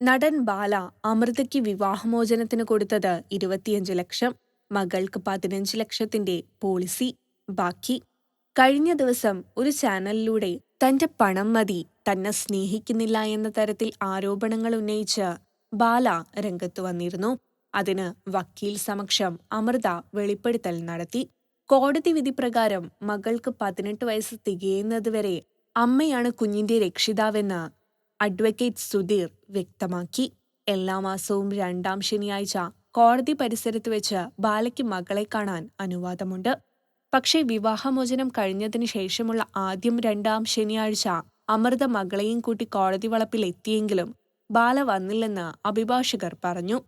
നടൻ ബാല അമൃതയ്ക്ക് വിവാഹമോചനത്തിന് കൊടുത്തത് ഇരുപത്തിയഞ്ച് ലക്ഷം മകൾക്ക് പതിനഞ്ച് ലക്ഷത്തിന്റെ പോളിസി ബാക്കി. കഴിഞ്ഞ ദിവസം ഒരു ചാനലിലൂടെ തന്റെ പണം മതി തന്നെ സ്നേഹിക്കുന്നില്ല എന്ന തരത്തിൽ ആരോപണങ്ങൾ ഉന്നയിച്ച് ബാല രംഗത്ത് വന്നിരുന്നു. അതിന് വക്കീൽ സമക്ഷം അമൃത വെളിപ്പെടുത്തൽ നടത്തി. കോടതി വിധി പ്രകാരം മകൾക്ക് പതിനെട്ട് വയസ്സ് തികയുന്നതുവരെ അമ്മയാണ് കുഞ്ഞിന്റെ രക്ഷിതാവെന്ന് അഡ്വക്കേറ്റ് സുധീർ വ്യക്തമാക്കി. എല്ലാ മാസവും രണ്ടാം ശനിയാഴ്ച കോടതി പരിസരത്ത് വെച്ച് ബാലയ്ക്ക് മകളെ കാണാൻ അനുവാദമുണ്ട്. പക്ഷേ വിവാഹമോചനം കഴിഞ്ഞതിന് ശേഷമുള്ള ആദ്യം രണ്ടാം ശനിയാഴ്ച അമൃത മകളെയും കൂട്ടി കോടതി വളപ്പിൽ എത്തിയെങ്കിലും ബാല വന്നില്ലെന്ന് അഭിഭാഷകർ പറഞ്ഞു.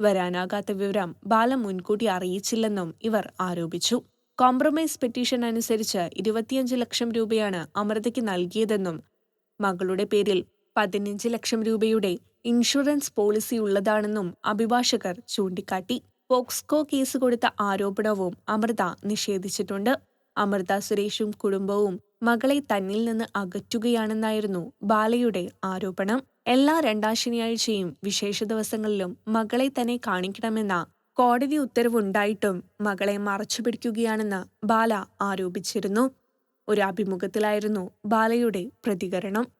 വരാനാകാത്ത വിവരം ബാല മുൻകൂട്ടി അറിയിച്ചില്ലെന്നും ഇവർ ആരോപിച്ചു. കോംപ്രമൈസ് പെറ്റീഷൻ അനുസരിച്ച് ഇരുപത്തിയഞ്ച് ലക്ഷം രൂപയാണ് അമൃതയ്ക്ക് നൽകിയതെന്നും മകളുടെ പേരിൽ പതിനഞ്ച് ലക്ഷം രൂപയുടെ ഇൻഷുറൻസ് പോളിസി ഉള്ളതാണെന്നും അഭിഭാഷകർ ചൂണ്ടിക്കാട്ടി. പോക്സ്കോ കേസ് കൊടുത്ത ആരോപണവും അമൃത നിഷേധിച്ചിട്ടുണ്ട്. അമൃത സുരേഷും കുടുംബവും മകളെ തന്നിൽ നിന്ന് അകറ്റുകയാണെന്നായിരുന്നു ബാലയുടെ ആരോപണം. എല്ലാ രണ്ടാം ശനിയാഴ്ചയും വിശേഷ ദിവസങ്ങളിലും മകളെ തന്നെ കാണിക്കണമെന്ന കോടതി ഉത്തരവുണ്ടായിട്ടും മകളെ മറച്ചുപിടിക്കുകയാണെന്ന് ബാല ആരോപിച്ചിരുന്നു. ഒരു അഭിമുഖത്തിലായിരുന്നു ബാലയുടെ പ്രതികരണം.